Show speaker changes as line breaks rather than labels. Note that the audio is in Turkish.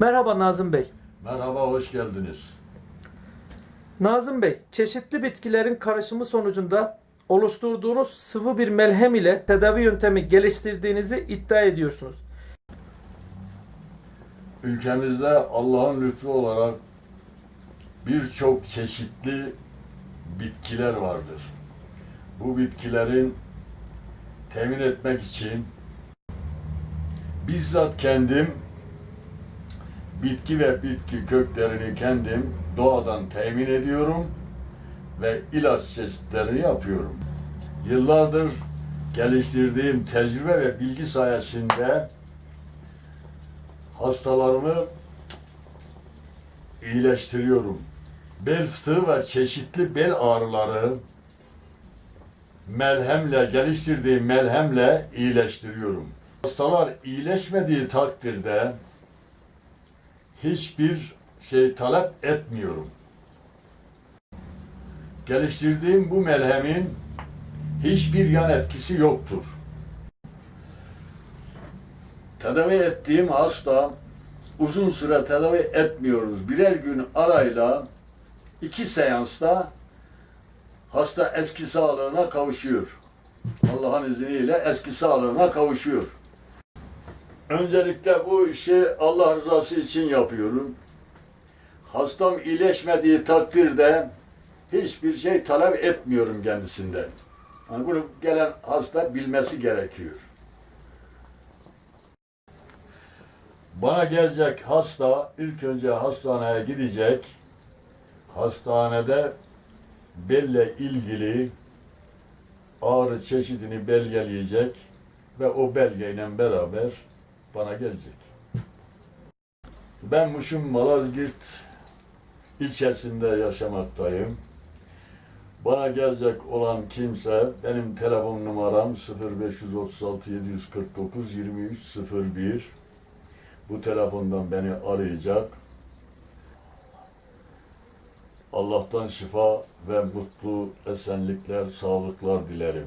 Merhaba Nazım Bey.
Merhaba, hoş geldiniz.
Nazım Bey, çeşitli bitkilerin karışımı sonucunda oluşturduğunuz sıvı bir melhem ile tedavi yöntemi geliştirdiğinizi iddia ediyorsunuz.
Ülkemizde Allah'ın lütfu olarak birçok çeşitli bitkiler vardır. Bu bitkilerin temin etmek için bizzat kendim bitki ve bitki köklerini kendim doğadan temin ediyorum ve ilaç çeşitlerini yapıyorum. Yıllardır geliştirdiğim tecrübe ve bilgi sayesinde hastalarımı iyileştiriyorum. Bel fıtığı ve çeşitli bel ağrıları melhemle, geliştirdiğim melhemle iyileştiriyorum. Hastalar iyileşmediği takdirde hiçbir şey talep etmiyorum. Geliştirdiğim bu melhemin hiçbir yan etkisi yoktur. Tedavi ettiğim hasta uzun süre tedavi etmiyoruz. Birer gün arayla iki seansta hasta eski sağlığına kavuşuyor. Allah'ın izniyle eski sağlığına kavuşuyor. Öncelikle bu işi Allah rızası için yapıyorum. Hastam iyileşmediği takdirde hiçbir şey talep etmiyorum kendisinden. Yani bunu gelen hasta bilmesi gerekiyor. Bana gelecek hasta ilk önce hastaneye gidecek. Hastanede belle ilgili ağrı çeşidini belgeleyecek ve o belgeyle beraber bana gelecek. Ben Muş'un Malazgirt ilçesinde yaşamaktayım. Bana gelecek olan kimse benim telefon numaram 0536 749 2301 bu telefondan beni arayacak. Allah'tan şifa ve mutlu esenlikler, sağlıklar dilerim.